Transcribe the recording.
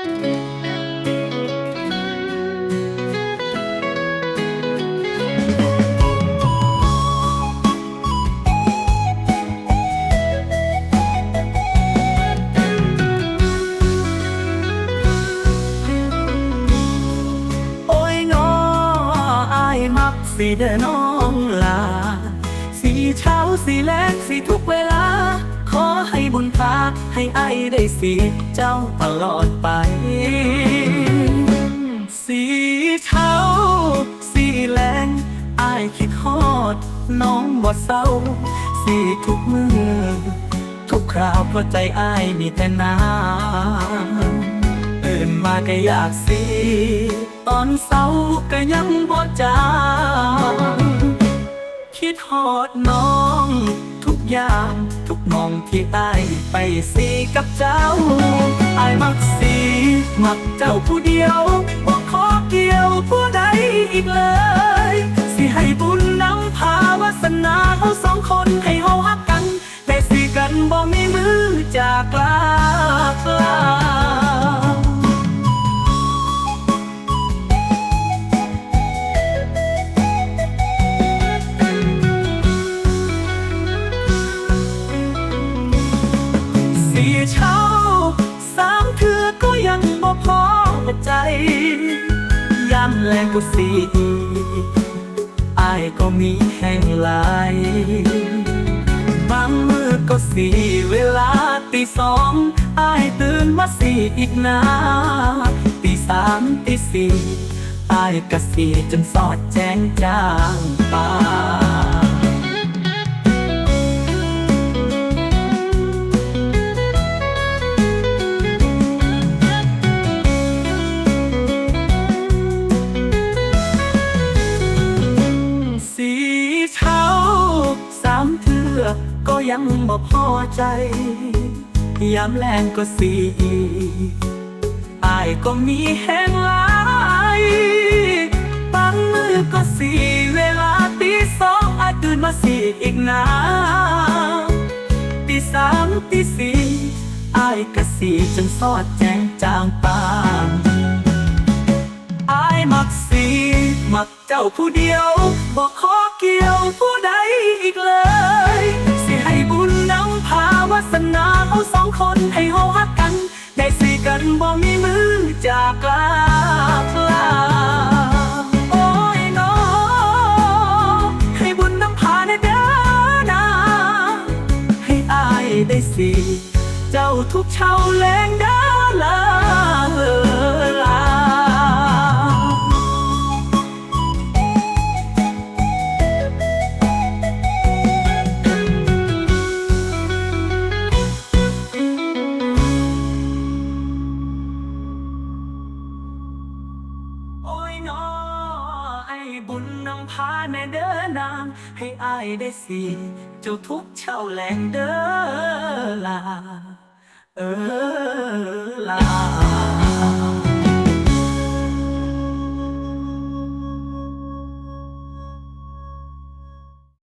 โอ้ยงออายมักสีเดอน้องลา สีเช้าสีแลงสีทุกเวลา ขอให้บุญพา ให้อายได้สีเจ้าตลอดไป สีเช้าสีแลงอายคิดฮอด น้องบ่เศร้า สีทุกมือทุกคราวเพราะใจอายมีแต่น้ำตื่นมาก็อยากสีตอนเศร้าก็ยังบ่จางคิดฮอดน้อง ทุกอย่างทุกมองที่อาย ไปสีกับเจ้าอายมักสีมักเจ้าผู้เดียวบ่ขอเกี่ยวผู้ใดอีกเลย สิให้บุญนำพาวาสนาเขาสองคน ใจ ยามแลงก็สีอายก็มีแห้งหลายบางมือก็สีเวลาตีสองอายตื่นมาสีอีกนาตีสามตีสี่อายก็สีจนสอดแจ้งจางไป ก็ยังบ่พอใจยามแรงก็สีอายก็มีแห้งหลายบางมือก็สีเวลาตีสองอายตื่นมาสีอีกนะตีสามตีสี่อายก็สีจนสอดแจ้งจางปางอายมักสีมักเจ้าผู้เดียวบอกขอ สนาเอาสองคนให้เฮาฮักกัน ได้สิกันบ่มีมือจากลาคลาโอ้ยน้อให้บุญนำพาในเด้อนาให้อายได้สิเจ้าทุกเช้าแรงเด้อลา บุญนำพาในเด้อนางให้อายได้สิเจ้าทุกเช่าแหลงเด้อลาเออลา